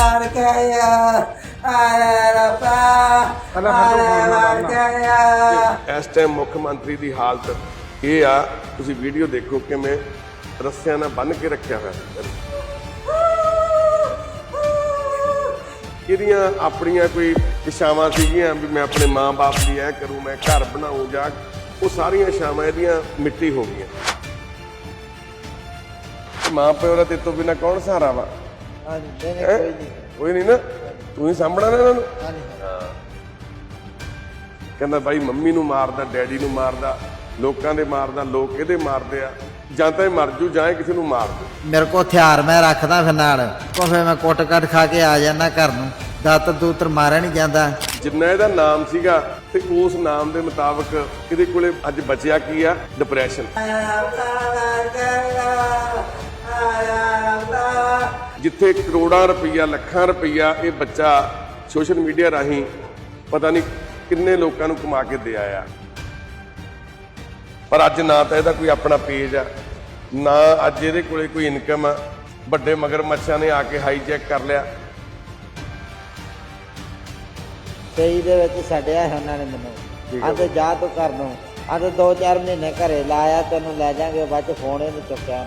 ਕੇ ਕੇ ਇਸ ਟਾਈਮ ਮੁੱਖ ਮੰਤਰੀ ਦੀ ਹਾਲਤ ਇਹ ਆ ਤੁਸੀਂ ਵੀਡੀਓ ਦੇਖੋ ਕਿਵੇਂ ਰੱਸਿਆਂ ਨਾਲ ਬੰਨ ਕੇ ਰੱਖਿਆ ਹੋਇਆ ਸੀ। ਇਹਦੀਆਂ ਆਪਣੀਆਂ ਕੋਈ ਇਛਾਵਾਂ ਸੀਗੀਆਂ ਵੀ ਮੈਂ ਆਪਣੇ ਮਾਂ-ਬਾਪ ਲਈ ਇਹ ਕਰੂੰ ਮੈਂ ਘਰ ਬਣਾਉਂ ਜਾਂ ਉਹ ਸਾਰੀਆਂ ਇਛਾਵਾਂ ਇਹਦੀਆਂ ਮਿੱਟੀ ਹੋ ਗਈਆਂ। ਮਾਂ ਪਿਓ ਦਾ ਤੇ ਤੋਂ ਬਿਨਾ ਕੌਣ ਸਹਾਰਾ ਵਾ? ਹਾਂਜੀ ਨਹੀਂ ਨਹੀਂ, ਹੈਂ? ਕੋਈ ਨਹੀਂ। ਕੋਈ ਨਹੀਂ ਨਾ ਤੂੰ ਹੀ ਸਾਂਭਣਾ ਨਾ ਇਹਨਾਂ ਨੂੰ। ਹਾਂਜੀ ਕਹਿੰਦਾ ਬਾਈ ਮੰਮੀ ਨੂੰ ਮਾਰਦਾ ਡੈਡੀ ਨੂੰ ਮਾਰਦਾ ਲੋਕਾਂ ਦੇ ਮਾਰਦਾ ਲੋਕ ਇਹਦੇ ਮਾਰਦੇ ਆ। ਜਾਂ ਤਾਂ ਇਹ ਮਰ ਜੂ ਜਾਂ ਇਹ ਕਿਸੇ ਨੂੰ ਮਾਰ ਦੂ ਮੇਰੇ ਕੋ ਹਥਿਆਰ ਮੈਂ ਰੱਖਦਾ ਫਿਰ ਨਾਲ। ਕੋ ਫਿਰ ਮੈਂ ਕੁੱਟ ਕੱਟ ਖਾ ਕੇ ਆ ਜਾਣਾ ਘਰ ਨੂੰ ਦਾਤਰ ਦੂਤਰ ਮਾਰਿਆ ਨਹੀਂ ਜਾਂਦਾ। ਜਿੰਨਾ ਇਹਦਾ ਨਾਮ ਸੀਗਾ ਤੇ ਉਸ ਨਾਮ ਦੇ ਮੁਤਾਬਕ ਇਹਦੇ ਕੋਲੇ ਅੱਜ ਬਚਿਆ ਕੀ ਆ? ਡਿਪਰੈਸ਼ਨ ਜਿੱਥੇ ਕਰੋੜਾਂ ਰੁਪਈਆ ਲੱਖਾਂ ਰੁਪਈਆ ਇਹ ਬੱਚਾ ਸੋਸ਼ਲ ਮੀਡੀਆ ਰਾਹੀਂ ਪਤਾ ਨਹੀਂ ਕਿੰਨੇ ਲੋਕਾਂ ਨੂੰ ਕਮਾ ਕੇ ਦੇ ਆਇਆ। ਪਰ ਅੱਜ ਨਾ ਤਾਂ ਇਹਦਾ ਕੋਈ ਆਪਣਾ ਪੇਜ ਆ ਨਾ ਅੱਜ ਇਹਦੇ ਕੋਲੇ ਕੋਈ ਇਨਕਮ ਆ। ਵੱਡੇ ਮਗਰਮੱਛਾਂ ਨੇ ਆ ਕੇ ਹਾਈਜੈਕ ਕਰ ਲਿਆ। ਤੇਈ ਦੇ ਵਿੱਚ ਛੱਡਿਆ ਸੀ ਉਹਨਾਂ ਨੇ ਮੈਨੂੰ। ਆਂਦੇ ਜਾ ਤੂੰ ਕਰ ਨੂੰ। ਆਂਦੇ ਦੋ ਚਾਰ ਮਹੀਨੇ ਘਰੇ ਲਾਇਆ ਤੈਨੂੰ ਲੈ ਜਾਾਂਗੇ ਬਾਅਦ ਚ ਫੋਨ ਹੀ ਨਹੀਂ ਚੁੱਕਿਆ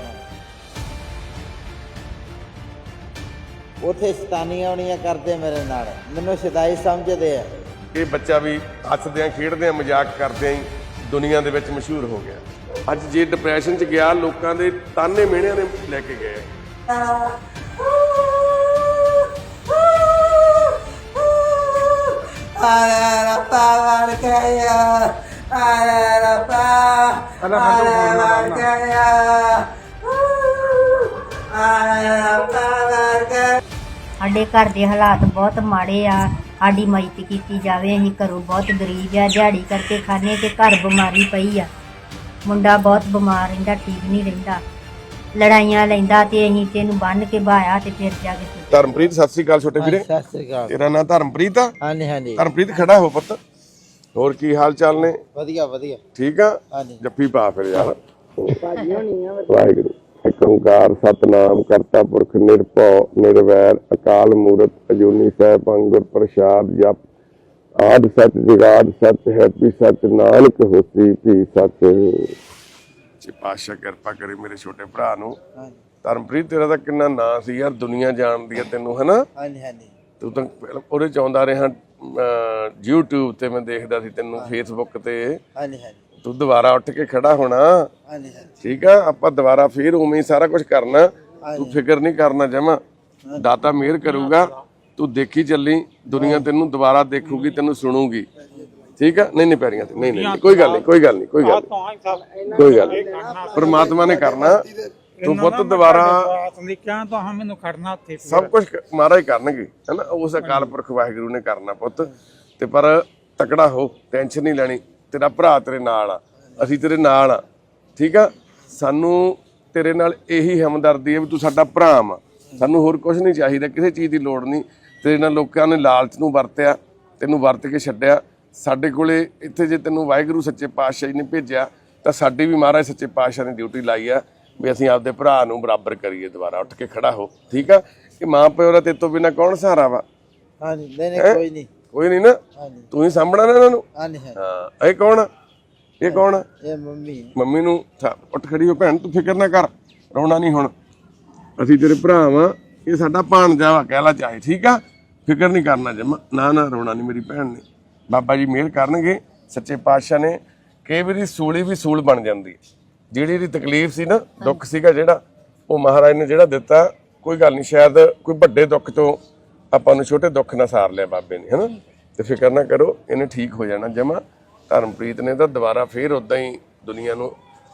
ਉਥੇ ਸਤਾਨੀਆਂ ਆਉਣੀਆਂ ਕਰਦੇ ਮੇਰੇ ਨਾਲ ਮੈਨੂੰ ਸ਼ਦਾਈ ਸਮਝਦੇ ਆ ਇਹ ਬੱਚਾ ਵੀ ਹੱਸਦਿਆਂ ਖੇਡਦਿਆਂ ਮਜ਼ਾਕ ਕਰਦਿਆਂ ਹੀ ਦੁਨੀਆ ਦੇ ਵਿੱਚ ਮਸ਼ਹੂਰ ਹੋ ਗਿਆ ਅੱਜ ਜੇ ਡਿਪਰੈਸ਼ਨ 'ਚ ਗਿਆ ਲੋਕਾਂ ਦੇ ਤਾਨੇ ਮਿਹਣਿਆਂ ਨੇ ਲੈ ਕੇ ਗਏ ਆਰੇ ਰੱਬਾ ਮਾਰ ਕੇ ਆ ਆਰੇ ਰੱਬਾ ਆਰੇ ਆ ਆਰੇ ਕੇ ਸਾਡੇ ਘਰ ਦੇ ਹਾਲਾਤ ਬਹੁਤ ਮਾੜੇ ਆ। ਸਾਡੀ ਮਦਦ ਕੀਤੀ ਜਾਵੇ ਅਸੀਂ ਘਰੋਂ ਬਹੁਤ ਗਰੀਬ ਆ। ਦਿਹਾੜੀ ਕਰਕੇ ਖਾਣੇ ਤੇ ਘਰ ਬਿਮਾਰੀ ਪਈ ਆ। ਮੁੰਡਾ ਬਹੁਤ ਬਿਮਾਰ ਰਹਿੰਦਾ ਠੀਕ ਨਹੀਂ ਰਹਿੰਦਾ। ਲੜਾਈਆਂ ਲੈਂਦਾ ਤੇ ਅਸੀਂ ਤੈਨੂੰ ਬੰਨ ਕੇ ਬਾਇਆ ਤੇ ਫਿਰ ਜਾ ਕੇ ਸੁੱਟਿਆ। ਧਰਮਪ੍ਰੀਤ ਸਤਿ ਸ੍ਰੀ ਅਕਾਲ ਛੋਟੇ ਵੀਰੇ। ਸਤਿ ਸ੍ਰੀ ਅਕਾਲ। ਤੇਰਾ ਨਾਂ ਧਰਮਪ੍ਰੀਤ ਆ? ਹਾਂਜੀ ਹਾਂਜੀ। ਧਰਮਪ੍ਰੀਤ ਖੜਾ ਹੋ ਪੁੱਤ। ਹੋਰ ਕੀ ਹਾਲ ਚਾਲ ਨੇ? ਵਧੀਆ ਵਧੀਆ। ਠੀਕ ਆ? ਹਾਂਜੀ। ਜੱਫੀ ਪਾ ਫਿਰ ਯਾਰ। ਵਾਹਿਗੁਰੂ। ਇੱਕ ਓੰਕਾਰ ਸਤਨਾਮ ਕਰਤਾ ਪੁਰਖ ਨਿਰਭਉ ਨਿਰਵੈਰ ਅਕਾਲ ਮੂਰਤ ਅਜੂਨੀ ਸਹਿਬ ਅੰਗੁਰ ਪ੍ਰਸਾਦ ਜਪ। ਆਦ ਸਚ ਜਗਾਦ ਸਚ ਹੈ ਪੀ ਸਚ ਨਾਨਕ ਹੋਸੀ ਵੀ ਸਚ ਜੀ ਪਾਸ਼ਾ ਕਿਰਪਾ ਕਰੇ ਮੇਰੇ ਛੋਟੇ ਭਰਾ ਨੂੰ। ਧਰਮਪ੍ਰੀਤ ਤੇਰਾ ਤਾਂ ਕਿੰਨਾ ਨਾਂ ਸੀ ਯਾਰ ਦੁਨੀਆ ਜਾਣਦੀ ਹੈ ਤੈਨੂੰ ਹਨਾ? ਹਾਂਜੀ ਹਾਂਜੀ। ਤੂੰ ਤਾਂ ਉਹਦੇ ਚ ਆਉਂਦਾ ਰਿਹਾ YouTube ਤੇ ਮੈਂ ਦੇਖਦਾ ਸੀ ਤੈਨੂੰ Facebook ਤੇ। ਹਾਂਜੀ ਹਾਂਜੀ। ਤੂੰ ਦੁਬਾਰਾ ਉੱਠ ਕੇ ਖੜਾ ਹੋਣਾ। ਹਾਂਜੀ ਠੀਕ ਆ? ਆਪਾਂ ਦੁਬਾਰਾ ਫੇਰ ਉਵੇਂ ਹੀ ਸਾਰਾ ਕੁਝ ਕਰਨਾ। ਤੂੰ ਫਿਕਰ ਨਹੀਂ ਕਰਨਾ ਜਮਾ। ਦਾਤਾ ਮਿਹਰ ਕਰੂਗਾ। ਤੂੰ ਦੇਖੀ ਚੱਲੀ। ਦੁਨੀਆ ਤੈਨੂੰ ਦੁਬਾਰਾ ਦੇਖੂਗੀ ਤੈਨੂੰ ਸੁਣੂਗੀ। ਠੀਕ ਆ? ਨਹੀਂ ਨਹੀਂ ਪੈਰੀਆਂ ਤੇ। ਨਹੀਂ ਨਹੀਂ ਕੋਈ ਗੱਲ ਨਹੀਂ ਕੋਈ ਗੱਲ ਨਹੀਂ ਕੋਈ ਗੱਲ ਨਹੀਂ। ਕੋਈ ਗੱਲ ਨਹੀਂ। ਪਰਮਾਤਮਾ ਨੇ ਕਰਨਾ। ਤੂੰ ਪੁੱਤ ਦੁਬਾਰਾ ਕਿਹਾ ਤਾਂ ਹਾਂ ਮੈਨੂੰ ਖੜਨਾ ਉੱਥੇ ਸਭ ਕੁਝ ਮਹਾਰਾਜ ਕਰਨਗੇ। ਹੈਨਾ? ਉਸ ਅਕਾਲ ਪੁਰਖ ਵਾਹਿਗੁਰੂ ਨੇ ਕਰਨਾ ਪੁੱਤ। ਤੇ ਪਰ ਤਕੜਾ ਹੋ ਟੈਨਸ਼ਨ ਨਹੀਂ ਲੈਣੀ। ਤੇਰਾ ਭਰਾ ਤੇਰੇ ਨਾਲ ਆ ਅਸੀਂ ਤੇਰੇ ਨਾਲ ਆ ਠੀਕ ਆ? ਸਾਨੂੰ ਤੇਰੇ ਨਾਲ ਇਹੀ ਹਮਦਰਦੀ ਹੈ ਵੀ ਤੂੰ ਸਾਡਾ ਭਰਾ ਆ ਸਾਨੂੰ ਹੋਰ ਕੁਝ ਨਹੀਂ ਚਾਹੀਦਾ ਕਿਸੇ ਚੀਜ਼ ਦੀ ਲੋੜ ਨਹੀਂ। ਤੇਰੇ ਨਾਲ ਲੋਕਾਂ ਨੇ ਲਾਲਚ ਨੂੰ ਵਰਤਿਆ ਤੈਨੂੰ ਵਰਤ ਕੇ ਛੱਡਿਆ। ਸਾਡੇ ਕੋਲੇ ਇੱਥੇ ਜੇ ਤੈਨੂੰ ਵਾਹਿਗੁਰੂ ਸੱਚੇ ਪਾਤਸ਼ਾਹ ਜੀ ਨੇ ਭੇਜਿਆ ਤਾਂ ਸਾਡੀ ਵੀ ਮਹਾਰਾਜ ਸੱਚੇ ਪਾਤਸ਼ਾਹ ਨੇ ਡਿਊਟੀ ਲਾਈ ਆ ਵੀ ਅਸੀਂ ਆਪਦੇ ਭਰਾ ਨੂੰ ਬਰਾਬਰ ਕਰੀਏ ਦੁਬਾਰਾ ਉੱਠ ਕੇ ਖੜਾ ਹੋ ਠੀਕ ਆ? ਕਿ ਮਾਂ ਪਿਓ ਦਾ ਤੇਰੇ ਤੋਂ ਬਿਨਾ ਕੌਣ ਸਹਾਰਾ ਵਾ? ਹਾਂਜੀ ਨਹੀਂ ਨਹੀਂ ਕੋਈ ਨਹੀਂ। ਕੋਈ ਨਹੀਂ ਨਾ। ਹਾਂਜੀ। ਤੂੰ ਹੀ ਸਾਂਭਣਾ ਨਾ ਇਹਨਾਂ ਨੂੰ। ਹਾਂਜੀ ਹਾਂਜੀ। ਹਾਂ ਇਹ ਕੌਣ ਆ? ਇਹ ਕੌਣ ਆ? ਇਹ ਮੰਮੀ ਮੰਮੀ ਨੂੰ ਥਾ- ਉੱਠ ਖੜੀ ਹੋ ਭੈਣ ਤੂੰ ਫਿਕਰ ਨਾ ਕਰ ਰੋਣਾ ਨਹੀਂ ਹੁਣ। ਅਸੀਂ ਤੇਰੇ ਭਰਾ ਵਾਂ ਇਹ ਸਾਡਾ ਭਾਣਜਾ ਵਾ ਕਹਿ ਲਾ ਚਾਹੇ ਠੀਕ ਆ? ਫਿਕਰ ਨਹੀਂ ਕਰਨਾ ਜਮਾ। ਨਾ ਨਾ ਰੋਣਾ ਨਹੀਂ ਮੇਰੀ ਭੈਣ ਨੇ। ਬਾਬਾ ਜੀ ਮਿਹਰ ਕਰਨਗੇ ਸੱਚੇ ਪਾਤਸ਼ਾਹ ਨੇ। ਕਈ ਵਾਰੀ ਸੂਲੀ ਵੀ ਸੂਲ ਬਣ ਜਾਂਦੀ ਹੈ। ਜਿਹੜੀ ਇਹਦੀ ਤਕਲੀਫ ਸੀ ਨਾ ਦੁੱਖ ਸੀਗਾ ਜਿਹੜਾ ਉਹ ਮਹਾਰਾਜ ਨੇ ਜਿਹੜਾ ਦਿੱਤਾ ਕੋਈ ਗੱਲ ਨਹੀਂ ਸ਼ਾਇਦ ਕੋਈ ਵੱਡੇ ਦੁੱਖ ਤੋਂ ਆਪਾਂ ਨੂੰ ਛੋਟੇ ਦੁੱਖ ਨਾਲ ਸਾਰ ਲਿਆ ਬਾਬੇ ਨੇ ਹਨਾ? ਤੇ ਫਿਕਰ ਨਾ ਕਰੋ ਇਹਨੇ ਠੀਕ ਹੋ ਜਾਣਾ ਜਮਾ। ਧਰਮਪ੍ਰੀਤ ਨੇ ਤਾਂ ਦੁਬਾਰਾ ਫੇਰ ਉਦਾਂ ਹੀ ਦੁਨੀਆ ਨੂੰ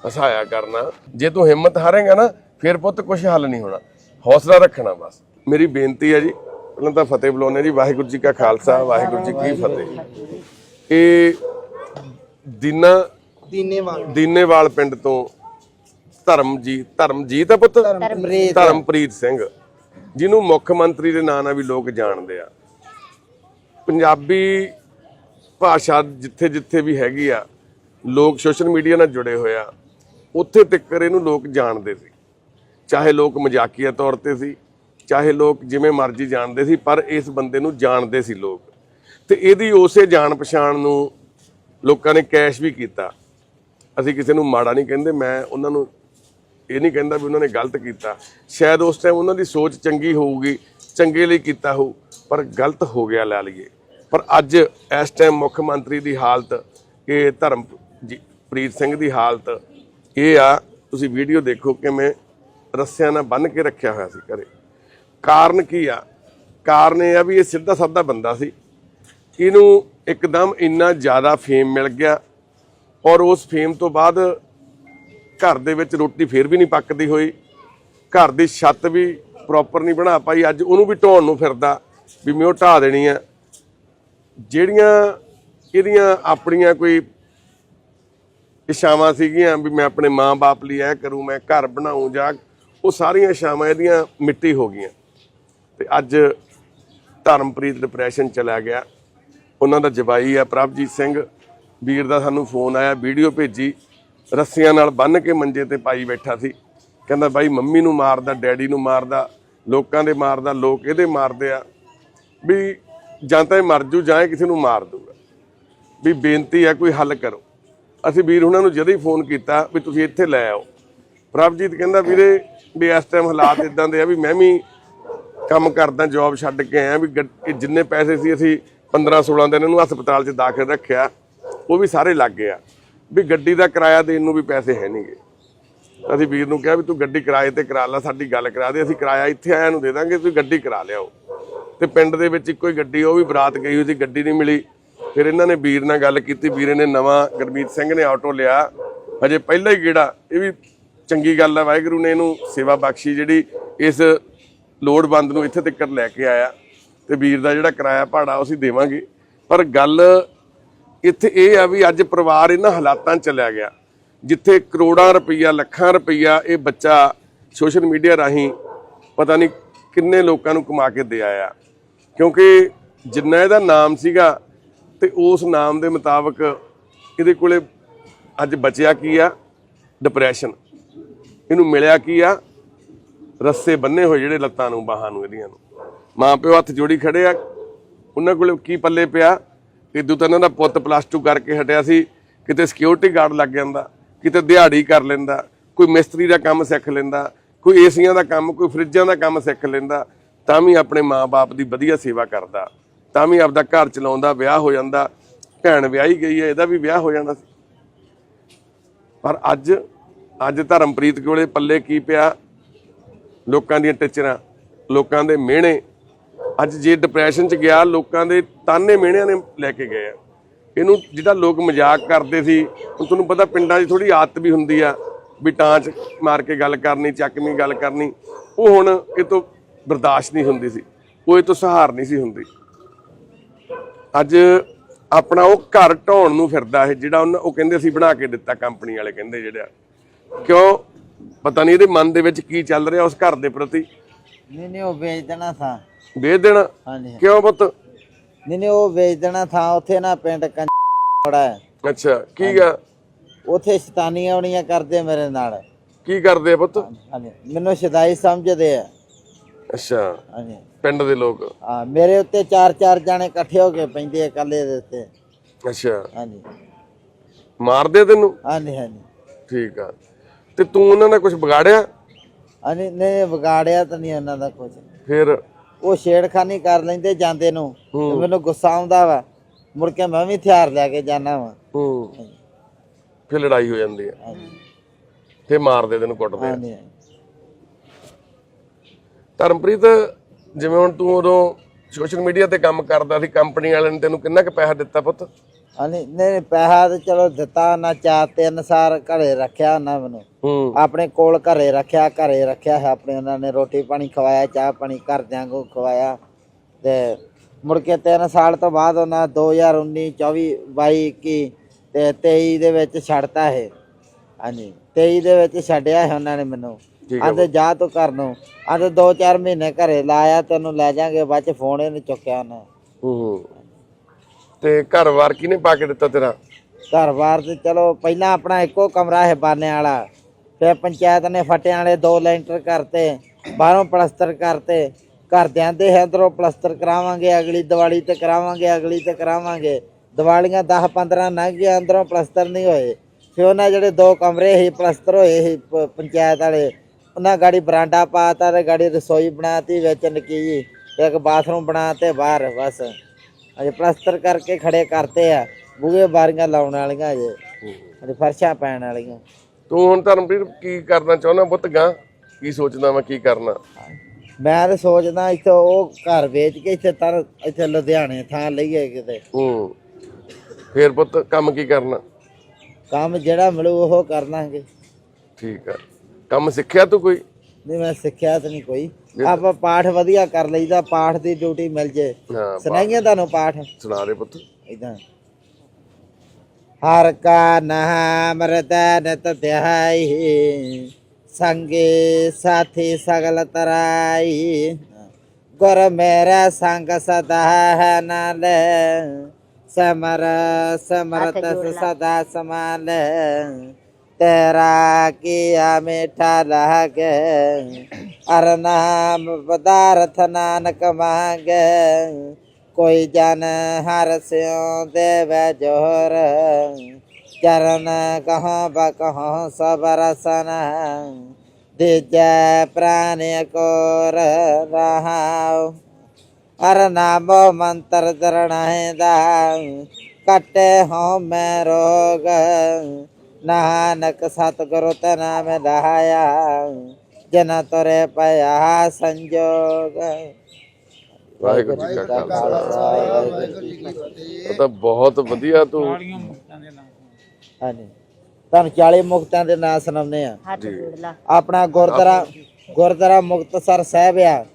ਹਸਾਇਆ ਕਰਨਾ। ਜੇ ਤੂੰ ਹਿੰਮਤ ਹਾਰੇਗਾ ਨਾ ਫਿਰ ਪੁੱਤ ਕੁਝ ਹੱਲ ਨਹੀਂ ਹੋਣਾ। ਹੌਸਲਾ ਰੱਖਣਾ ਬਸ। ਮੇਰੀ ਬੇਨਤੀ ਹੈ ਜੀ ਪਹਿਲਾਂ ਤਾਂ ਫਤਿਹ ਬੁਲਾਉਣੇ ਜੀ। ਵਾਹਿਗੁਰੂ ਜੀ ਕਾ ਖਾਲਸਾ ਵਾਹਿਗੁਰੂ ਜੀ ਕੀ ਫਤਿਹ। ਇਹ ਦੀਨਾ ਦੀਨੇਵਾਲ। ਦੀਨੇਵਾਲ ਪਿੰਡ ਤੋਂ ਧਰਮਜੀਤ ਧਰਮਜੀਤ ਆ ਪੁੱਤ? ਧਰਮਪ੍ਰੀਤ। ਧਰਮਪ੍ਰੀਤ ਸਿੰਘ। ਜਿਹਨੂੰ ਮੁੱਖ ਮੰਤਰੀ ਦੇ ਨਾਂ ਨਾਲ ਵੀ ਲੋਕ ਜਾਣਦੇ ਆ। ਪੰਜਾਬੀ ਭਾਸ਼ਾ ਜਿੱਥੇ ਜਿੱਥੇ ਵੀ ਹੈਗੀ ਆ, ਲੋਕ ਸੋਸ਼ਲ ਮੀਡੀਆ ਨਾਲ ਜੁੜੇ ਹੋਏ ਆ, ਉੱਥੇ ਤੱਕ ਇਹਨੂੰ ਲੋਕ ਜਾਣਦੇ ਸੀ। ਚਾਹੇ ਲੋਕ ਮਜ਼ਾਕੀਆ ਤੌਰ ਤੇ ਸੀ, ਚਾਹੇ ਲੋਕ ਜਿਵੇਂ ਮਰਜ਼ੀ ਜਾਣਦੇ ਸੀ, ਪਰ ਇਸ ਬੰਦੇ ਨੂੰ ਜਾਣਦੇ ਸੀ ਲੋਕ। ਤੇ ਇਹਦੀ ਉਸੇ ਜਾਣ ਪਛਾਣ ਨੂੰ ਲੋਕਾਂ ਨੇ ਕੈਸ਼ ਵੀ ਕੀਤਾ। ਅਸੀਂ ਕਿਸੇ ਨੂੰ ਮਾੜਾ ਨਹੀਂ ਕਹਿੰਦੇ, ਮੈਂ ਉਹਨਾਂ ਨੂੰ ਇਹ ਨਹੀਂ ਕਹਿੰਦਾ ਵੀ ਉਹਨਾਂ ਨੇ ਗਲਤ ਕੀਤਾ। ਸ਼ਾਇਦ ਉਸ ਟਾਈਮ ਉਹਨਾਂ ਦੀ ਸੋਚ ਚੰਗੀ ਹੋਊਗੀ, ਚੰਗੇ ਲਈ ਕੀਤਾ ਹੋਊ, ਪਰ ਗਲਤ ਹੋ ਗਿਆ ਲਾ ਲਈਏ। ਪਰ ਅੱਜ ਇਸ ਟਾਈਮ ਮੁੱਖ ਮੰਤਰੀ ਦੀ ਹਾਲਤ ਇਹ ਧਰਮ ਜੀ- ਪ੍ਰੀਤ ਸਿੰਘ ਦੀ ਹਾਲਤ ਇਹ ਆ, ਤੁਸੀਂ ਵੀਡੀਓ ਦੇਖੋ ਕਿਵੇਂ ਰੱਸਿਆਂ ਨਾਲ ਬੰਨ੍ਹ ਕੇ ਰੱਖਿਆ ਹੋਇਆ ਸੀ ਘਰੇ। ਕਾਰਨ ਕੀ ਆ? ਕਾਰਨ ਇਹ ਆ ਵੀ ਇਹ ਸਿੱਧਾ ਸਾਦਾ ਬੰਦਾ ਸੀ। ਇਹਨੂੰ ਇੱਕਦਮ ਇੰਨਾ ਜ਼ਿਆਦਾ ਫੇਮ ਮਿਲ ਗਿਆ ਔਰ ਉਸ ਫੇਮ ਤੋਂ ਬਾਅਦ ਘਰ ਦੇ ਵਿੱਚ ਰੋਟੀ ਫੇਰ ਵੀ ਨਹੀਂ ਪੱਕਦੀ ਹੋਈ। ਘਰ ਦੀ ਛੱਤ ਵੀ ਪ੍ਰੋਪਰ ਨਹੀਂ ਬਣਾ ਪਾਈ। ਅੱਜ ਉਹਨੂੰ ਵੀ ਢਾਉਣ ਨੂੰ ਫਿਰਦਾ, ਵੀ ਮੈਂ ਉਹ ਢਾ ਦੇਣੀ ਆ। ਜਿਹੜੀਆਂ ਇਹਦੀਆਂ ਆਪਣੀਆਂ ਕੋਈ ਇਛਾਵਾਂ ਸੀਗੀਆਂ ਵੀ ਮੈਂ ਆਪਣੇ ਮਾਂ-ਬਾਪ ਲਈ ਇਹ ਕਰੂੰ, ਮੈਂ ਘਰ ਬਣਾਉਂ ਜਾਂ ਉਹ ਸਾਰੀਆਂ ਇਛਾਵਾਂ ਇਹਦੀਆਂ ਮਿੱਟੀ ਹੋ ਗਈਆਂ। ਤੇ ਅੱਜ ਧਰਮਪ੍ਰੀਤ ਡਿਪਰੈਸ਼ਨ ਚਲਾ ਗਿਆ। ਉਹਨਾਂ ਦਾ ਜਵਾਈ ਆ ਪ੍ਰਭਜੀਤ ਸਿੰਘ। ਵੀਰ ਦਾ ਸਾਨੂੰ ਫੋਨ ਆਇਆ ਵੀਡੀਓ ਭੇਜੀ। ਰੱਸੀਆਂ ਨਾਲ ਬੰਨ੍ਹ ਕੇ ਮੰਜੇ ਤੇ ਪਾਈ ਬੈਠਾ ਸੀ। ਕਹਿੰਦਾ, ਬਾਈ, ਮੰਮੀ ਨੂੰ ਮਾਰਦਾ, ਡੈਡੀ ਨੂੰ ਮਾਰਦਾ, ਲੋਕਾਂ ਦੇ ਮਾਰਦਾ, ਲੋਕ ਇਹਦੇ ਮਾਰਦੇ ਆ। ਵੀ ਜਾਂ ਤਾਂ ਇਹ ਮਰ ਜੂ ਜਾਂ ਇਹ ਕਿਸੇ ਨੂੰ ਮਾਰ ਦੂਗਾ ਵੀ ਬੇਨਤੀ ਆ, ਕੋਈ ਹੱਲ ਕਰੋ। ਅਸੀਂ ਵੀਰ ਉਹਨਾਂ ਨੂੰ ਜਦੋਂ ਹੀ ਫੋਨ ਕੀਤਾ ਵੀ ਤੁਸੀਂ ਇੱਥੇ ਲੈ ਆਓ। ਪ੍ਰਭਜੀਤ ਕਹਿੰਦਾ, ਵੀਰੇ, ਵੀ ਇਸ ਟਾਈਮ ਹਾਲਾਤ ਇਦਾਂ ਦੇ ਆ ਵੀ ਮੈਂ ਵੀ ਕੰਮ ਕਰਦਾ ਜੌਬ ਛੱਡ ਕੇ ਆਇਆ ਵੀ ਗੱਡ- ਇਹ ਜਿੰਨੇ ਪੈਸੇ ਸੀ ਅਸੀਂ 15 16 ਦਿਨ ਇਹਨੂੰ ਹਸਪਤਾਲ 'ਚ ਦਾਖਲ ਰੱਖਿਆ, ਉਹ ਵੀ ਸਾਰੇ ਲੱਗ ਗਏ ਆ। ਵੀ ਗੱਡੀ ਦਾ ਕਿਰਾਇਆ ਦੇਣ ਨੂੰ ਵੀ ਪੈਸੇ ਹੈ ਨਹੀਂਗੇ ਅਸੀਂ ਵੀਰ ਨੂੰ ਕਿਹਾ ਵੀ ਤੂੰ ਗੱਡੀ ਕਿਰਾਏ ਤੇ ਕਰਾ ਲੈ, ਸਾਡੀ ਗੱਲ ਕਰਾ ਦੇ, ਅਸੀਂ ਕਿਰਾਇਆ ਇੱਥੇ ਆਇਆ ਨੂੰ ਦੇ ਦਾਂਗੇ, ਤੁਸੀਂ ਗੱਡੀ ਕਰਾ ਲਿਆਓ। ਤੇ ਪਿੰਡ ਦੇ ਵਿੱਚ ਇੱਕੋ ਹੀ ਗੱਡੀ, ਉਹ ਵੀ ਬਰਾਤ ਗਈ ਹੋਈ ਸੀ, ਗੱਡੀ ਨਹੀਂ ਮਿਲੀ। ਫਿਰ ਇਹਨਾਂ ਨੇ ਵੀਰ ਨਾਲ ਗੱਲ ਕੀਤੀ, ਵੀਰੇ ਨੇ ਨਵਾਂ ਗੁਰਮੀਤ ਸਿੰਘ ਨੇ ਆਟੋ ਲਿਆ। ਹਜੇ ਪਹਿਲਾ ਹੀ ਗੇੜਾ, ਇਹ ਵੀ ਚੰਗੀ ਗੱਲ ਹੈ ਵਾਹਿਗੁਰੂ ਨੇ ਇਹਨੂੰ ਸੇਵਾ ਬਖਸ਼ੀ ਜਿਹੜੀ ਇਸ ਲੋੜਵੰਦ ਨੂੰ ਇੱਥੇ ਤੱਕ ਲੈ ਕੇ ਆਇਆ। ਤੇ ਵੀਰ ਦਾ ਜਿਹੜਾ ਕਿਰਾਇਆ ਭਾੜਾ ਅਸੀਂ ਦੇਵਾਂਗੇ। ਪਰ ਗੱਲ ਇੱਥੇ ਇਹ ਆ ਵੀ ਅੱਜ ਪਰਿਵਾਰ ਇਹਨਾਂ ਹਾਲਾਤਾਂ 'ਚ ਚਲਿਆ ਗਿਆ। ਜਿੱਥੇ ਕਰੋੜਾਂ ਰੁਪਈਆ, ਲੱਖਾਂ ਰੁਪਈਆ ਇਹ ਬੱਚਾ ਸੋਸ਼ਲ ਮੀਡੀਆ ਰਾਹੀਂ ਪਤਾ ਨਹੀਂ ਕਿੰਨੇ ਲੋਕਾਂ ਨੂੰ ਕਮਾ ਕੇ ਦੇ ਆਇਆ। ਕਿਉਂਕਿ ਜਿੰਨਾ ਇਹਦਾ ਨਾਮ ਸੀਗਾ ਤੇ ਉਸ ਨਾਮ ਦੇ ਮੁਤਾਬਕ ਇਹਦੇ ਕੋਲੇ ਅੱਜ ਬਚਿਆ ਕੀ ਆ? ਡਿਪਰੈਸ਼ਨ ਇਹਨੂੰ ਮਿਲਿਆ ਕੀ ਆ? ਰੱਸੇ ਬੰਨੇ ਹੋਏ ਜਿਹੜੇ ਲੱਤਾਂ ਨੂੰ, ਬਾਹਾਂ ਨੂੰ, ਇਹਦੀਆਂ ਨੂੰ। ਮਾਂ ਪਿਓ ਹੱਥ ਜੋੜੀ ਖੜੇ ਆ। ਉਹਨਾਂ ਕੋਲੇ ਕੀ ਪੱਲੇ ਪਿਆ? ਇਦੋਂ ਤਾਂ ਇਹਨਾਂ ਦਾ ਪੁੱਤ ਪਲੱਸ 2 ਕਰਕੇ ਹਟਿਆ ਸੀ, ਕਿਤੇ ਸਿਕਿਉਰਿਟੀ ਗਾਰਡ ਲੱਗ ਜਾਂਦਾ, ਕਿਤੇ ਦਿਹਾੜੀ ਕਰ ਲੈਂਦਾ, ਕੋਈ ਮਿਸਤਰੀ ਦਾ ਕੰਮ ਸਿੱਖ ਲੈਂਦਾ, ਕੋਈ ਏਸੀਆਂ ਦਾ ਕੰਮ, ਕੋਈ ਫਰਿੱਜਾਂ ਦਾ ਕੰਮ ਸਿੱਖ ਲੈਂਦਾ, ਤਾਂ ਵੀ ਆਪਣੇ ਮਾਪੇ ਦੀ ਵਧੀਆ ਸੇਵਾ ਕਰਦਾ, ਤਾਂ ਵੀ ਆਪਦਾ ਘਰ ਚਲਾਉਂਦਾ, ਵਿਆਹ ਹੋ ਜਾਂਦਾ, ਭੈਣ ਵਿਆਹੀ ਗਈ ਹੈ, ਇਹਦਾ ਵੀ ਵਿਆਹ ਹੋ ਜਾਣਾ ਸੀ। ਪਰ ਅੱਜ ਅੱਜ ਧਰਮਪ੍ਰੀਤ ਕੋਲੇ ਪੱਲੇ ਕੀ ਪਿਆ? ਲੋਕਾਂ ਦੀਆਂ ਟਿਚਰਾਂ, ਲੋਕਾਂ ਦੇ ਮਿਹਣੇ ਅੱਜ ਜੇ ਡਿਪਰੈਸ਼ਨ ਚ ਗਿਆ, ਲੋਕਾਂ ਦੇ ਤਾਨੇ ਮਿਹਣਿਆਂ ਨੇ ਲੈ ਕੇ ਗਏ ਆ। ਇਹਨੂੰ ਜਿਹੜਾ ਲੋਕ ਮਜ਼ਾਕ ਕਰਦੇ ਸੀ, ਹੁਣ ਤੁਹਾਨੂੰ ਪਤਾ ਪਿੰਡਾਂ 'ਚ ਥੋੜੀ ਆਦਤ ਵੀ ਹੁੰਦੀ ਆ ਵੀ ਟਾਂਚ ਮਾਰ ਕੇ ਗੱਲ ਕਰਨੀ ਚੱਕਵੀਂ ਗੱਲ ਕਰਨੀ। ਉਹ ਹੁਣ ਇਹ ਤੋਂ ਬਰਦਾਸ਼ਤ ਨਹੀਂ ਹੁੰਦੀ ਸੀ। ਉਹ ਇਹ ਤੋਂ ਸਹਾਰ ਨਹੀਂ ਸੀ ਹੁੰਦੀ। ਅੱਜ ਆਪਣਾ ਉਹ ਘਰ ਢਾਉਣ ਨੂੰ ਫਿਰਦਾ ਇਹ, ਜਿਹੜਾ ਉਹਨਾਂ, ਉਹ ਕਹਿੰਦੇ ਸੀ ਬਣਾ ਕੇ ਦਿੱਤਾ ਕੰਪਨੀ ਵਾਲੇ ਕਹਿੰਦੇ ਜਿਹੜਾ ਕਿਉਂ? ਪਤਾ ਨਹੀਂ ਇਹਦੇ ਮਨ ਦੇ ਵਿੱਚ ਕੀ ਚੱਲ ਰਿਹਾ ਉਸ ਘਰ ਦੇ ਪ੍ਰਤੀ। ਨਹੀਂ ਨਹੀਂ, ਉਹ ਵੇਚ ਦੇਣਾ ਥਾਂ ਵੇਚ ਦੇਣਾ? ਹਾਂਜੀ ਕਿਉਂ ਪੁੱਤ? ਨਹੀਂ ਨਹੀਂ ਉਹ ਵੇਚ ਦੇਣਾ ਥਾਂ ਉੱਥੇ ਨਾ ਪਿੰਡ ਕੰਜੜਾ ਹੈ। ਅੱਛਾ ਕੀ ਗਾ ਉੱਥੇ ਸ਼ੈਤਾਨੀਆਂ ਆਉਣੀਆਂ ਕਰਦੇ ਮੇਰੇ ਨਾਲ। ਕੀ ਕਰਦੇ ਆ ਪੁੱਤ? ਹਾਂਜੀ ਮੈਨੂੰ ਸ਼ਦਾਈ ਸਮਝਦੇ ਆ। ਅੱਛਾ ਹਾਂਜੀ। ਪਿੰਡ ਦੇ ਲੋਕ। ਆ ਮੇਰੇ ਉੱਤੇ ਚਾਰ ਚਾਰ ਜਾਣੇ ਇਕੱਠੇ ਹੋ ਕੇ ਪੈਂਦੇ ਆ ਇਕੱਲੇ ਦੇ ਉੱਤੇ। ਅੱਛਾ। ਹਾਂਜੀ। ਮਾਰਦੇ ਤੈਨੂੰ? ਹਾਂਜੀ ਹਾਂਜੀ। ਠੀਕ ਆ। ਤੇ ਤੂੰ ਉਹਨਾਂ ਦਾ ਕੁਝ ਵਿਗਾੜਿਆ? ਹਾਂਜੀ ਨਹੀਂ ਵਿਗਾੜਿਆ ਤਾਂ ਨਹੀਂ ਉਹਨਾਂ ਦਾ ਕੁਝ ਫਿਰ? ਉਹ ਛੇੜਖਾਨੀ ਕਰ ਲੈਂਦੇ ਜਾਂਦੇ ਨੂੰ। ਤੇ ਹੂੰ। ਮੈਨੂੰ ਗੁੱਸਾ ਆਉਂਦਾ ਵਾ। ਮੁੜ ਕੇ ਮੈਂ ਵੀ ਹਥਿਆਰ ਲੈ ਕੇ ਜਾਣਾ ਵਾ। ਹੂੰ। ਫਿਰ ਲੜਾਈ ਹੋ ਜਾਂਦੀ ਹਾਂਜੀ। ਫਿਰ ਮਾਰਦੇ ਤੈਨੂੰ ਕੁੱਟਦੇ ਆ। ਹਾਂਜੀ। ਧਰਮਪ੍ਰੀਤ ਜਿਵੇਂ ਹੁਣ ਤੂੰ ਉਦੋਂ ਸੋਸ਼ਲ ਮੀਡੀਆ ਤੇ ਕੰਮ ਕਰਦਾ ਸੀ ਕੰਪਨੀ ਵਾਲਿਆਂ ਨੇ ਤੈਨੂੰ ਕਿੰਨਾ ਕੁ ਪੈਸਾ ਦਿੱਤਾ ਪੁੱਤ? ਨਹੀਂ ਨਹੀਂ, ਪੈਸਾ ਤੇ ਚਲੋ ਦਿੱਤਾ ਨਾ ਚਾਰ ਤੇ ਅਨਸਾਰ ਘਰੇ ਰੱਖਿਆ ਨਾ ਮੈਨੂੰ। ਹੂੰ। ਆਪਣੇ ਕੋਲ ਘਰੇ ਰੱਖਿਆ ਘਰੇ ਰੱਖਿਆ ਹੈ ਆਪਣੇ ਉਹਨਾਂ ਨੇ ਰੋਟੀ ਪਾਣੀ ਖਵਾਇਆ ਚਾਹ ਪਾਣੀ ਘਰਦਿਆਂ ਕੋ ਖਵਾਇਆ। ਤੇ ਮੁੜ ਕੇ 3 ਸਾਲ ਤੋਂ ਬਾਅਦ ਉਹਨਾਂ 2019 24 22 21 ਤੇ 23 ਦੇ ਵਿੱਚ ਛੱਡਤਾ ਇਹ। ਹਾਂਜੀ 23 ਦੇ ਵਿੱਚ ਛੱਡਿਆ ਹੈ ਉਹਨਾਂ ਨੇ ਮੈਨੂੰ। ਠੀਕ ਹੈ ਆਂਦੇ ਜਾ ਤੂੰ ਘਰ ਨੂੰ। ਆਂਦੇ 2-4 ਮਹੀਨੇ ਘਰੇ ਲਾਇਆ ਤੈਨੂੰ ਲੈ ਜਾਾਂਗੇ ਬਾਅਦ ਚ ਫੋਨ ਹੀ ਨਹੀਂ ਚੁੱਕਿਆ ਉਹਨੇ। ਹੂੰ। ਤੇ ਘਰ-ਬਾਰ ਕਿਹਨੇ ਪਾ ਕੇ ਦਿੱਤਾ ਤੇਰਾ? ਘਰ-ਬਾਰ ਤੇ ਚਲੋ, ਪਹਿਲਾਂ ਆਪਣਾ ਇੱਕੋ ਕਮਰਾ ਹੈ ਬਾਨੇ ਵਾਲਾ। ਫਿਰ ਪੰਚਾਇਤ ਨੇ ਫਟਿਆਂ ਵਾਲੇ ਦੋ ਲੈਂਟਰ ਕਰਤੇ, ਬਾਹਰੋਂ ਪਲਸਤਰ ਕਰਤੇ। ਘਰਦਿਆਂ ਦੇ ਹੈ ਅੰਦਰੋਂ ਪਲਸਤਰ ਕਰਾਵਾਂਗੇ, ਅਗਲੀ ਦੀਵਾਲੀ ਤੇ ਕਰਾਵਾਂਗੇ, ਅਗਲੀ ਤੇ ਕਰਾਵਾਂਗੇ। ਦੀਵਾਲੀਆਂ 10 15 ਲੰਘ ਗਈਆਂ, ਅੰਦਰੋਂ ਪਲਸਤਰ ਨਹੀਂ ਹੋਏ। ਫਿਰ ਉਹਨਾਂ ਜਿਹੜੇ ਦੋ ਕਮਰੇ ਸੀ, ਪਲਸਤਰ ਹੋਏ ਸੀ ਪ- ਪੰਚਾਇਤ ਵਾਲੇ, ਉਹਨਾਂ ਗਾੜੀ ਬਰਾਂਡਾ ਪਾਤਾ ਤੇ ਗਾੜੀ ਰਸੋਈ ਬਣਾਤੀ ਵਿੱਚ ਨਕੀ ਜੀ ਇੱਕ ਬਾਥਰੂਮ ਬਣਾਤੇ ਬਾਹਰ, ਬਸ। ਅਜੇ ਪਲਸਤਰ ਕਰਕੇ ਖੜੇ ਕਰਤੇ ਆ। ਬੂਹੇ ਬਾਰੀਆਂ ਲਾਉਣ ਵਾਲੀਆਂ ਅਜੇ। ਅਜੇ ਫਰਸ਼ਾਂ ਪੈਣ ਵਾਲੀਆਂ। ਤੂੰ ਹੁਣ ਧਰਮਪ੍ਰੀਤ ਕੀ ਕਰਨਾ ਚਾਹੁੰਦਾ ਪੁੱਤ ਗਾਂ? ਕੀ ਸੋਚਦਾ ਮੈਂ ਕੀ ਕਰਨਾ? ਮੈਂ ਤਾਂ ਸੋਚਦਾ ਇੱਥੇ ਉਹ ਘਰ ਵੇਚ ਕੇ ਇੱਥੇ ਤਰ ਇੱਥੇ ਲੁਧਿਆਣੇ ਥਾਂ ਲਈਏ ਕਿਤੇ। ਹੂੰ। ਫੇਰ ਪੁੱਤ ਕੰਮ ਕੀ ਕਰਨਾ? ਕੰਮ ਜਿਹੜਾ ਮਿਲੂ ਉਹ ਕਰ ਲਾਂਗੇ ਠੀਕ ਆ। ਕੰਮ ਸਿੱਖਿਆ ਤੂੰ ਕੋਈ? ਨਹੀਂ ਮੈਂ ਸਿੱਖਿਆ ਤਾਂ ਨਹੀਂ ਕੋਈ। ਆਪਾਂ ਪਾਠ ਵਧੀਆ ਕਰ ਲਈਦਾ ਪਾਠ ਦੀ ਡਿਊਟੀ ਮਿਲ ਜੇ। ਹਾਂ ਸੁਣਾਈਏ ਤੁਹਾਨੂੰ ਪਾਠ? ਸੁਣਾ ਦੇ ਪੁੱਤ। ਇਦਾਂ ਹਰ ਕਾ ਨਾਮ ਹਿਰਦੈ ਨਿਤ ਧਿਆਈ ਸੰਗੇ ਸਾਥੀ ਸਗਲ ਤਰਾਈ। ਗੁਰ ਮੇਰਾ ਸੰਗ ਸਦਾ ਹੈ ਨਾਲ ਸਮਰ ਸਮਰਤ ਸਦਾ ਸਮਾਲ। ਤੇਰਾ ਕੀਆ ਮਿਠਾ ਲਾਗੇ ਅਰ ਨਾਮ ਪਦਾਰਥ ਨਾਨਕ ਮੰਗੇ। ਕੋਈ ਜਨ ਹਰ ਸਿਉ ਦੇਵੈ ਜੋਹਰ। ਚਰਨ ਕਹਾਂ ਬਕਹਾਂ ਸਭ ਰਸਨ। ਦਿਜੈ ਪ੍ਰਾਨ ਕੋਰ ਰਹਾਉ। ਅਰ ਨਾਮੋ ਮੰਤਰ ਦਰਣਾਏ ਦਾ ਕਟੇ ਹੋ ਮੈਂ ਰੋਗ। ਨਾਨਕ ਸਤਿਗੁਰੂ ਤੇ ਨਾਮ ਲਹਾਇਆ ਜਨ ਤੁਰੇ ਪਿਆ ਸੰਜੋਗ ਵਾਹਿਗੁਰੂ ਜੀ ਕਾ ਖਾਲਸਾ। ਉਹ ਤਾਂ ਬਹੁਤ ਵਧੀਆ ਤੂੰ ਸਾਰੀਆਂ ਮੁਕਤਾਂ ਦੇ ਨਾਮ ਹਾਂਜੀ। ਤੁਹਾਨੂੰ 40 ਮੁਕਤਾਂ ਦੇ ਨਾਂ ਸੁਣਾਉਂਦੇ ਆ ਹੱਥ ਜੋੜ ਲਾ। ਆਪਣਾ ਗੁਰਦੁਆਰਾ ਗੁਰਦੁਆਰਾ ਮੁਕਤਸਰ ਸਾਹਿਬ ਆ।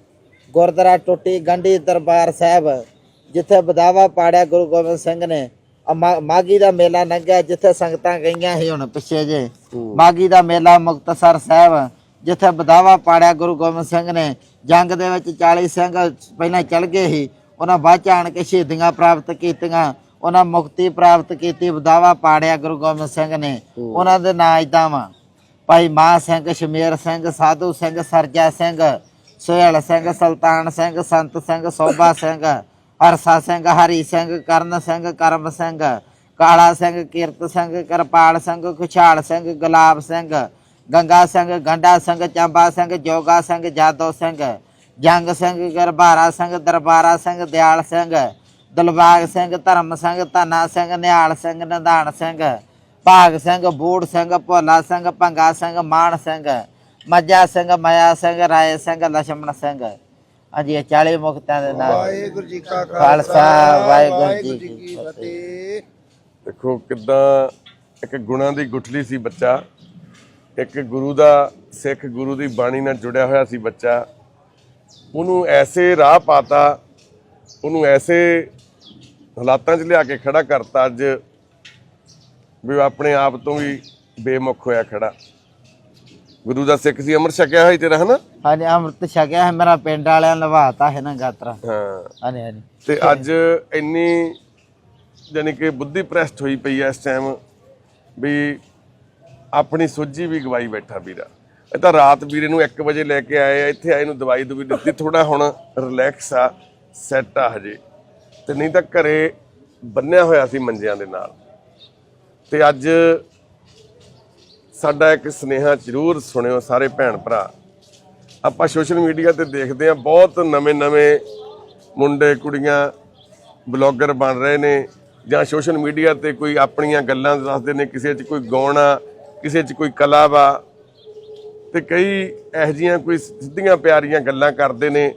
ਗੁਰਦੁਆਰਾ ਟੁੱਟੀ ਗੰਢੀ ਦਰਬਾਰ ਸਾਹਿਬ ਜਿੱਥੇ ਬਦਾਵਾ ਪਾੜਿਆ ਗੁਰੂ ਗੋਬਿੰਦ ਸਿੰਘ ਨੇ। ਆ ਮਾ- ਮਾਘੀ ਦਾ ਮੇਲਾ ਲੰਘਿਆ ਜਿੱਥੇ ਸੰਗਤਾਂ ਗਈਆਂ ਸੀ ਹੁਣ ਪਿੱਛੇ ਜੇ। ਮਾਘੀ ਦਾ ਮੇਲਾ ਮੁਕਤਸਰ ਸਾਹਿਬ ਜਿੱਥੇ ਬਦਾਵਾ ਪਾੜਿਆ ਗੁਰੂ ਗੋਬਿੰਦ ਸਿੰਘ ਨੇ। ਜੰਗ ਦੇ ਵਿੱਚ 40 ਸਿੰਘ ਪਹਿਲਾਂ ਚਲ ਗਏ ਸੀ ਉਹਨਾਂ ਬਾਅਦ ਚ ਆਣ ਕੇ ਸ਼ਹੀਦੀਆਂ ਪ੍ਰਾਪਤ ਕੀਤੀਆਂ। ਉਹਨਾਂ ਮੁਕਤੀ ਪ੍ਰਾਪਤ ਕੀਤੀ ਬਦਾਵਾ ਪਾੜਿਆ ਗੁਰੂ ਗੋਬਿੰਦ ਸਿੰਘ ਨੇ। ਉਹਨਾਂ ਦੇ ਨਾਂ ਇਦਾਂ ਵਾ। ਭਾਈ ਮਾਹ ਸਿੰਘ ਸ਼ਮੇਰ ਸਿੰਘ ਸਾਧੂ ਸਿੰਘ ਸਰਜਾ ਸਿੰਘ ਸੁਹੇਲ ਸਿੰਘ ਸੁਲਤਾਨ ਸਿੰਘ ਸੰਤ ਸਿੰਘ ਸੋਭਾ ਸਿੰਘ ਅਰਸਾ ਸਿੰਘ, ਹਰੀ ਸਿੰਘ, ਕਰਨ ਸਿੰਘ, ਕਰਮ ਸਿੰਘ, ਕਾਲਾ ਸਿੰਘ, ਕੀਰਤ ਸਿੰਘ, ਕਿਰਪਾਲ ਸਿੰਘ, ਖੁਸ਼ਹਾਲ ਸਿੰਘ, ਗੁਲਾਬ ਸਿੰਘ, ਗੰਗਾ ਸਿੰਘ, ਗੰਡਾ ਸਿੰਘ, ਚੰਬਾ ਸਿੰਘ, ਜੋਗਾ ਸਿੰਘ, ਜਾਦੋ ਸਿੰਘ, ਜੰਗ ਸਿੰਘ, ਗਰਬਾਰਾ ਸਿੰਘ, ਦਰਬਾਰਾ ਸਿੰਘ, ਦਿਆਲ ਸਿੰਘ, ਦਲਬਾਗ ਸਿੰਘ, ਧਰਮ ਸਿੰਘ, ਧਨਾ ਸਿੰਘ, ਨਿਹਾਲ ਸਿੰਘ ਨੰਦਾਨ ਸਿੰਘ, ਭਾਗ ਸਿੰਘ, ਬੂੜ ਸਿੰਘ, ਭੋਲਾ ਸਿੰਘ, ਭੰਗਾ ਸਿੰਘ, ਮਾਨ ਸਿੰਘ ਮੱਜਾ ਸਿੰਘ, ਮਾਇਆ ਸਿੰਘ, ਰਾਏ ਸਿੰਘ, ਲਛਮਣ ਸਿੰਘ। ਹਾਂਜੀ ਇਹ 40 ਮੁਕਤਾਂ ਦੇ ਨਾਲ। ਵਾਹਿਗੁਰੂ ਜੀ ਕਾ ਖਾਲਸਾ ਵਾਹਿਗੁਰੂ ਜੀ ਕੀ ਫਤਿਹ। ਦੇਖੋ ਕਿਦਾਂ ਇੱਕ ਗੁਣਾ ਦੀ ਗੁਠਲੀ ਸੀ ਬੱਚਾ ਇੱਕ ਗੁਰੂ ਦਾ ਸਿੱਖ ਗੁਰੂ ਦੀ ਬਾਣੀ ਨਾਲ ਜੁੜਿਆ ਹੋਇਆ ਸੀ ਬੱਚਾ। ਉਹਨੂੰ ਐਸੇ ਰਾਹ ਪਾਤਾ ਉਹਨੂੰ ਐਸੇ ਹਾਲਾਤਾਂ 'ਚ ਲਿਆ ਕੇ ਖੜਾ ਕਰਤਾ ਅੱਜ ਵੀ ਆਪਣੇ ਆਪ ਤੋਂ ਵੀ ਬੇਮੁਖ ਹੋਇਆ ਖੜਾ। ਗੁਰੂ ਦਾ ਸਿੱਖ ਸੀ ਅਮਰ ਛਕਿਆ ਸੀ ਤੇਰਾ ਹਨਾ? ਹਾਂਜੀ ਅੰਮ੍ਰਿਤ ਛਕਿਆ ਹੈ ਮੇਰਾ ਪਿੰਡ ਵਾਲਿਆਂ ਲਵਾਤਾ ਹੈ ਨਾ ਗਾਤਰਾ। ਹਾਂ। ਹਾਂਜੀ ਹਾਂਜੀ। ਤੇ ਅੱਜ ਇੰਨੀ ਯਾਨੀ ਕਿ ਬੁੱਧੀ ਪ੍ਰੈਸਟ ਹੋਈ ਪਈ ਐ ਇਸ ਟਾਈਮ ਵੀ ਆਪਣੀ ਸੋਝੀ ਵੀ ਗਵਾਈ ਬੈਠਾ ਵੀਰਾ। ਇਹ ਤਾਂ ਰਾਤ ਵੀਰੇ ਨੂੰ 1 ਵਜੇ ਲੈ ਕੇ ਆਏ ਆ ਇੱਥੇ ਆਏ ਨੂੰ ਦਵਾਈ ਦਵਾਈ ਦਿੱਤੀ ਥੋੜਾ ਹੁਣ ਰਿਲੈਕਸ ਆ ਸੈੱਟ ਆ ਹਜੇ। ਤੇ ਨਹੀਂ ਤਾਂ ਘਰੇ ਬੰਨਿਆ ਹੋਇਆ ਸੀ ਮੰਜਿਆਂ ਦੇ ਨਾਲ। ਤੇ ਅੱਜ ਸਾਡਾ ਇੱਕ ਸੁਨੇਹਾ ਜ਼ਰੂਰ ਸੁਣਿਓ ਸਾਰੇ ਭੈਣ ਭਰਾ। ਆਪਾਂ ਸੋਸ਼ਲ ਮੀਡੀਆ ਤੇ ਦੇਖਦੇ ਆ ਬਹੁਤ ਨਵੇਂ-ਨਵੇਂ ਮੁੰਡੇ, ਕੁੜੀਆਂ, ਬਲੌਗਰ ਬਣ ਰਹੇ ਨੇ ਜਾਂ ਸੋਸ਼ਲ ਮੀਡੀਆ ਤੇ ਕੋਈ ਆਪਣੀਆਂ ਗੱਲਾਂ ਦੱਸਦੇ ਨੇ, ਕਿਸੇ 'ਚ ਕੋਈ ਗਾਉਣਾ, ਕਿਸੇ 'ਚ ਕੋਈ ਕਲਾ ਵਾ ਤੇ ਕਈ ਇਹੋ ਜਿਹੀਆਂ ਕੋਈ ਸਿੱਧੀਆਂ ਪਿਆਰੀਆਂ ਗੱਲਾਂ ਕਰਦੇ ਨੇ,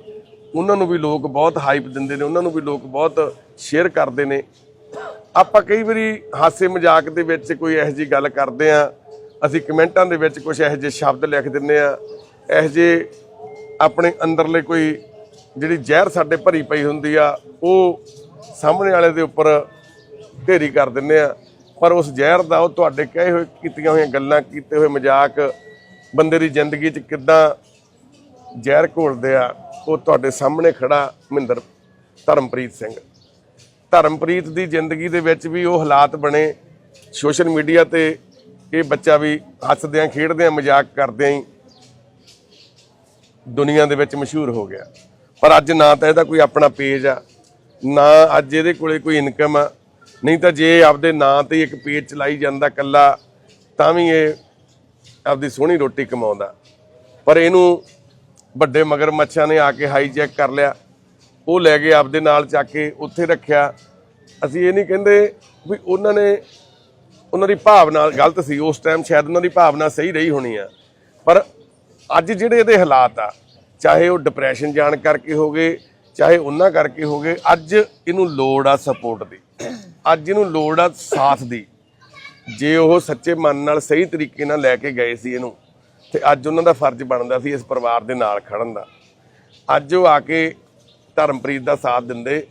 ਉਹਨਾਂ ਨੂੰ ਵੀ ਲੋਕ ਬਹੁਤ ਹਾਈਪ ਦਿੰਦੇ ਨੇ, ਉਹਨਾਂ ਨੂੰ ਵੀ ਲੋਕ ਬਹੁਤ ਸ਼ੇਅਰ ਕਰਦੇ ਨੇ। ਆਪਾਂ ਕਈ ਵਾਰੀ ਹਾਸੇ ਮਜ਼ਾਕ ਦੇ ਵਿੱਚ ਕੋਈ ਇਹੋ ਜਿਹੀ ਗੱਲ ਕਰਦੇ ਆ ਅਸੀਂ ਕਮੈਂਟਾਂ ਦੇ ਵਿੱਚ ਕੁਝ ਇਹੋ ਜਿਹੇ ਸ਼ਬਦ ਲਿਖ ਦਿੰਨੇ ਆ ਇਹੋ ਜਿਹੇ ਆਪਣੇ ਅੰਦਰਲੇ ਕੋਈ ਜਿਹੜੀ ਜ਼ਹਿਰ ਸਾਡੇ ਭਰੀ ਪਈ ਹੁੰਦੀ ਆ, ਉਹ ਸਾਹਮਣੇ ਵਾਲੇ ਦੇ ਉੱਪਰ ਢੇਰੀ ਕਰ ਦਿੰਨੇ ਆ ਪਰ ਉਸ ਜ਼ਹਿਰ ਦਾ ਉਹ ਤੁਹਾਡੇ ਕਹੇ ਹੋਏ ਕੀਤੀਆਂ ਹੋਈਆਂ ਗੱਲਾਂ, ਕੀਤੇ ਹੋਏ ਮਜ਼ਾਕ, ਬੰਦੇ ਦੀ ਜ਼ਿੰਦਗੀ 'ਚ ਕਿੱਦਾਂ ਜ਼ਹਿਰ ਘੋਲਦੇ ਆ, ਉਹ ਤੁਹਾਡੇ ਸਾਹਮਣੇ ਖੜਾ ਮਹਿੰਦਰ ਧਰਮਪ੍ਰੀਤ ਸਿੰਘ। ਧਰਮਪ੍ਰੀਤ ਦੀ ਜ਼ਿੰਦਗੀ ਦੇ ਵਿੱਚ ਵੀ ਉਹ ਹਾਲਾਤ ਬਣੇ। ਸੋਸ਼ਲ ਮੀਡੀਆ ਤੇ ਇਹ ਬੱਚਾ ਵੀ ਹੱਸਦਿਆਂ, ਖੇਡਦਿਆਂ, ਮਜ਼ਾਕ ਕਰਦਿਆਂ ਹੀ ਦੁਨੀਆ ਦੇ ਵਿੱਚ ਮਸ਼ਹੂਰ ਹੋ ਗਿਆ। ਪਰ ਅੱਜ ਨਾ ਤਾਂ ਇਹਦਾ ਕੋਈ ਆਪਣਾ ਪੇਜ ਆ, ਨਾ ਅੱਜ ਇਹਦੇ ਕੋਲੇ ਕੋਈ ਇਨਕਮ ਆ, ਨਹੀਂ ਤਾਂ ਜੇ ਆਪਦੇ ਨਾਂ ਤੇ ਇੱਕ ਪੇਜ ਚਲਾਈ ਜਾਂਦਾ ਕੱਲਾ ਤਾਂ ਵੀ ਇਹ ਆਪਦੀ ਸੋਹਣੀ ਰੋਟੀ ਕਮਾਉਂਦਾ। ਪਰ ਇਹਨੂੰ ਵੱਡੇ ਮਗਰ ਮੱਛਾਂ ਨੇ ਆ ਕੇ ਹਾਈਜੈਕ ਕਰ ਲਿਆ। ਉਹ ਲੈ ਗਏ ਆਪਦੇ ਨਾਲ ਚੱਕ ਕੇ ਉੱਥੇ ਰੱਖਿਆ। ਅਸੀਂ ਇਹ ਨਹੀਂ ਕਹਿੰਦੇ ਵੀ ਉਹਨਾਂ ਨੇ ਉਹਨਾਂ ਦੀ ਭਾਵਨਾ ਗਲਤ ਸੀ, ਉਸ ਟਾਈਮ ਸ਼ਾਇਦ ਉਹਨਾਂ ਦੀ ਭਾਵਨਾ ਸਹੀ ਰਹੀ ਹੋਣੀ ਆ। ਪਰ ਅੱਜ ਜਿਹੜੇ ਇਹਦੇ ਹਾਲਾਤ ਆ, ਚਾਹੇ ਉਹ ਡਿਪਰੈਸ਼ਨ ਜਾਣ ਕਰਕੇ ਹੋਗੇ ਚਾਹੇ ਉਹਨਾਂ ਕਰਕੇ ਹੋਗੇ ਅੱਜ ਇਹਨੂੰ ਲੋੜ ਆ ਸਪੋਰਟ ਦੀ। ਅੱਜ ਇਹਨੂੰ ਲੋੜ ਆ ਸਾਥ ਦੀ। ਜੇ ਉਹ ਸੱਚੇ ਮਨ ਨਾਲ ਸਹੀ ਤਰੀਕੇ ਨਾਲ ਲੈ ਕੇ ਗਏ ਸੀ ਇਹਨੂੰ, ਤੇ ਅੱਜ ਉਹਨਾਂ ਦਾ ਫਰਜ਼ ਬਣਦਾ ਸੀ ਇਸ ਪਰਿਵਾਰ ਦੇ ਨਾਲ ਖੜਨ ਦਾ। ਅੱਜ ਉਹ ਆ ਕੇ ਧਰਮਪ੍ਰੀਤ ਦਾ ਸਾਥ ਦਿੰਦੇ,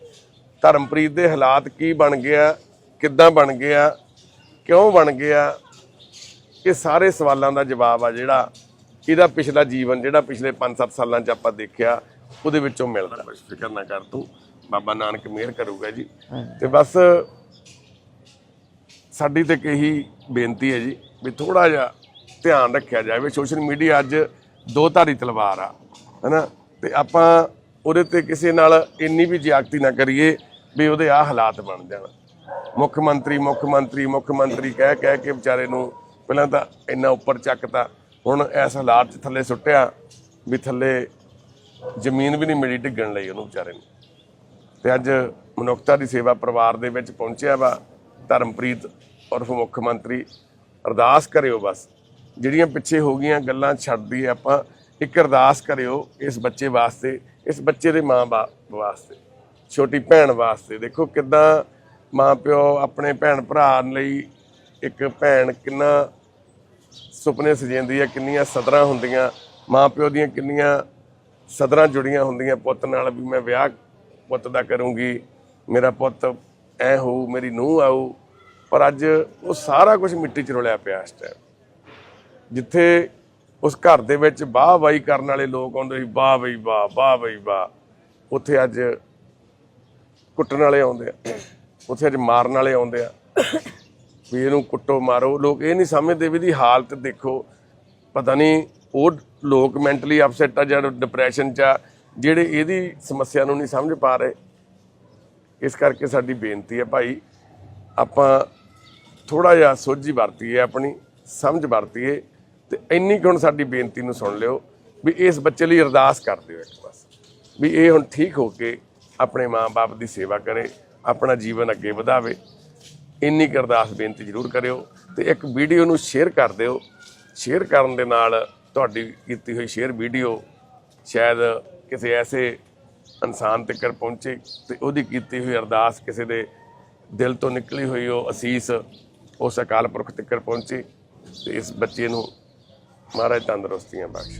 ਧਰਮਪ੍ਰੀਤ ਦੇ ਹਾਲਾਤ ਕੀ ਬਣ ਗਿਆ ਕਿੱਦਾਂ ਬਣ ਗਿਆ ਕਿਉਂ ਬਣ ਗਿਆ? ਇਹ ਸਾਰੇ ਸਵਾਲਾਂ ਦਾ ਜਵਾਬ ਆ ਜਿਹੜਾ ਇਹਦਾ ਪਿਛਲਾ ਜੀਵਨ ਜਿਹੜਾ ਪਿਛਲੇ 5-7 ਸਾਲਾਂ 'ਚ ਆਪਾਂ ਦੇਖਿਆ ਉਹਦੇ ਵਿੱਚੋਂ ਮਿਲਦਾ। ਬਸ ਫਿਕਰ ਨਾ ਕਰ ਤੂੰ ਬਾਬਾ ਨਾਨਕ ਮਿਹਰ ਕਰੂਗਾ ਜੀ। ਤੇ ਬਸ ਸਾਡੀ ਤੇ ਕਹੀ ਬੇਨਤੀ ਹੈ ਜੀ ਵੀ ਥੋੜਾ ਜਿਹਾ ਧਿਆਨ ਰੱਖਿਆ ਜਾਵੇ। ਸੋਸ਼ਲ ਮੀਡੀਆ ਅੱਜ ਦੋ ਧਾਰੀ ਤਲਵਾਰ ਆ ਹੈਨਾ? ਤੇ ਆਪਾਂ ਉਹਦੇ ਤੇ ਕਿਸੇ ਨਾਲ ਇੰਨੀ ਵੀ ਜ਼ਿਆਦਤੀ ਨਾ ਕਰੀਏ ਵੀ ਉਹਦੇ ਆ ਹਾਲਾਤ ਬਣ ਜਾਣ। ਮੁੱਖ ਮੰਤਰੀ ਮੁੱਖ ਮੰਤਰੀ ਮੁੱਖ ਮੰਤਰੀ ਕਹਿ ਕਹਿ ਕੇ ਵਿਚਾਰੇ ਨੂੰ ਪਹਿਲਾਂ ਤਾਂ ਇੰਨਾ ਉੱਪਰ ਚੱਕਤਾ। ਹੁਣ ਇਸ ਹਾਲਾਤ 'ਚ ਥੱਲੇ ਸੁੱਟਿਆ ਵੀ ਥੱਲੇ ਜ਼ਮੀਨ ਵੀ ਨਹੀਂ ਮਿਲੀ ਡਿੱਗਣ ਲਈ ਉਹਨੂੰ ਵਿਚਾਰੇ ਨੂੰ। ਤੇ ਅੱਜ ਮਨੁੱਖਤਾ ਦੀ ਸੇਵਾ ਪਰਿਵਾਰ ਦੇ ਵਿੱਚ ਪਹੁੰਚਿਆ ਵਾ। ਧਰਮਪ੍ਰੀਤ ਉਰਫ ਮੁੱਖ ਮੰਤਰੀ ਅਰਦਾਸ ਕਰਿਓ ਬਸ। ਜਿਹੜੀਆਂ ਪਿੱਛੇ ਹੋ ਗਈਆਂ ਗੱਲਾਂ ਛੱਡ ਦਈਏ ਆਪਾਂ, ਇੱਕ ਅਰਦਾਸ ਕਰਿਓ ਇਸ ਬੱਚੇ ਵਾਸਤੇ, ਇਸ ਬੱਚੇ ਦੇ ਮਾਂ-ਬਾਪ ਵਾਸਤੇ, ਛੋਟੀ ਭੈਣ ਵਾਸਤੇ। ਦੇਖੋ ਕਿਦਾਂ ਮਾਂ ਪਿਓ ਆਪਣੇ ਭੈਣ ਭਰਾ ਲਈ ਇੱਕ ਭੈਣ ਕਿੰਨਾ ਸੁਪਨੇ ਸਜੇਂਦੀ ਹੈ ਕਿੰਨੀਆਂ ਸਦਰਾਂ ਹੁੰਦੀਆਂ, ਮਾਂ ਪਿਓ ਦੀਆਂ ਕਿੰਨੀਆਂ ਸਦਰਾਂ ਜੁੜੀਆਂ ਹੁੰਦੀਆਂ, ਪੁੱਤ ਨਾਲ ਵੀ ਮੈਂ ਵਿਆਹ ਪੁੱਤ ਦਾ ਕਰੂੰਗੀ, ਮੇਰਾ ਪੁੱਤ ਐ ਹੋਊ, ਮੇਰੀ ਨੂੰਹ ਆਊ, ਪਰ ਅੱਜ ਉਹ ਸਾਰਾ ਕੁਝ ਮਿੱਟੀ 'ਚ ਰੁਲਿਆ ਪਿਆ ਇਸ ਟਾਈਮ ਜਿੱਥੇ ਉਸ ਘਰ ਦੇ ਵਿੱਚ ਵਾਹ ਵਾਹੀ ਕਰਨ ਵਾਲੇ ਲੋਕ ਆਉਂਦੇ ਸੀ ਵਾਹ ਬਈ ਵਾਹ ਵਾਹ ਬਈ ਵਾਹ, ਉੱਥੇ ਅੱਜ ਕੁੱਟਣ ਵਾਲੇ ਆਉਂਦੇ ਆ। ਉੱਥੇ ਅੱਜ ਮਾਰਨ ਵਾਲੇ ਆਉਂਦੇ ਆ। ਵੀ ਇਹਨੂੰ ਕੁੱਟੋ, ਮਾਰੋ। ਲੋਕ ਇਹ ਨਹੀਂ ਸਮਝਦੇ ਵੀ ਦੀ ਹਾਲਤ ਦੇਖੋ। ਪਤਾ ਨਹੀਂ, ਉਹ ਲੋਕ ਮੈਂਟਲੀ ਅਪਸੈਟ ਆ ਜਾਂ ਡਿਪਰੈਸ਼ਨ ਚ ਆ, ਜਿਹੜੇ ਇਹਦੀ ਸਮੱਸਿਆ ਨੂੰ ਨਹੀਂ ਸਮਝ ਪਾ ਰਹੇ। ਇਸ ਕਰਕੇ ਸਾਡੀ ਬੇਨਤੀ ਹੈ ਭਾਈ, ਆਪਾਂ ਥੋੜਾ ਜਿਹਾ ਸੋਝੀ ਵਰਤੀਏ ਆਪਣੀ, ਸਮਝ ਵਰਤੀਏ ਤੇ ਇੰਨੀ ਕੁ ਹੁਣ ਸਾਡੀ ਬੇਨਤੀ ਨੂੰ ਸੁਣ ਲਿਓ ਵੀ ਇਸ ਬੱਚੇ ਲਈ ਅਰਦਾਸ ਕਰ ਦਿਓ ਇੱਕ ਬਸ ਵੀ ਇਹ ਹੁਣ ਠੀਕ ਹੋ ਕੇ ਆਪਣੇ ਮਾਂ-ਬਾਪ ਦੀ ਸੇਵਾ ਕਰੇ। ਆਪਣਾ ਜੀਵਨ ਅੱਗੇ ਵਧਾਵੇ। ਇੰਨੀ ਕੁ ਅਰਦਾਸ ਬੇਨਤੀ ਜ਼ਰੂਰ ਕਰਿਓ ਤੇ ਇੱਕ ਵੀਡੀਓ ਨੂੰ ਸ਼ੇਅਰ ਕਰ ਦਿਓ। ਸ਼ੇਅਰ ਕਰਨ ਦੇ ਨਾਲ ਤੁਹਾਡੀ ਕੀਤੀ ਹੋਈ ਸ਼ੇਅਰ ਵੀਡੀਓ ਸ਼ਾਇਦ ਕਿਸੇ ਐਸੇ ਇਨਸਾਨ ਤੱਕ ਪਹੁੰਚੇ ਤੇ ਉਹਦੀ ਕੀਤੀ ਹੋਈ ਅਰਦਾਸ ਕਿਸੇ ਦੇ ਦਿਲ ਤੋਂ ਨਿਕਲੀ ਹੋਈ ਉਹ ਅਸੀਸ ਉਸ ਅਕਾਲ ਪੁਰਖ ਤੱਕ ਪਹੁੰਚੇ ਤੇ ਇਸ ਬੱਚੇ ਨੂੰ ਮਹਾਰਾਜ ਤੰਦਰੁਸਤੀਆਂ ਬਖਸ਼ੇ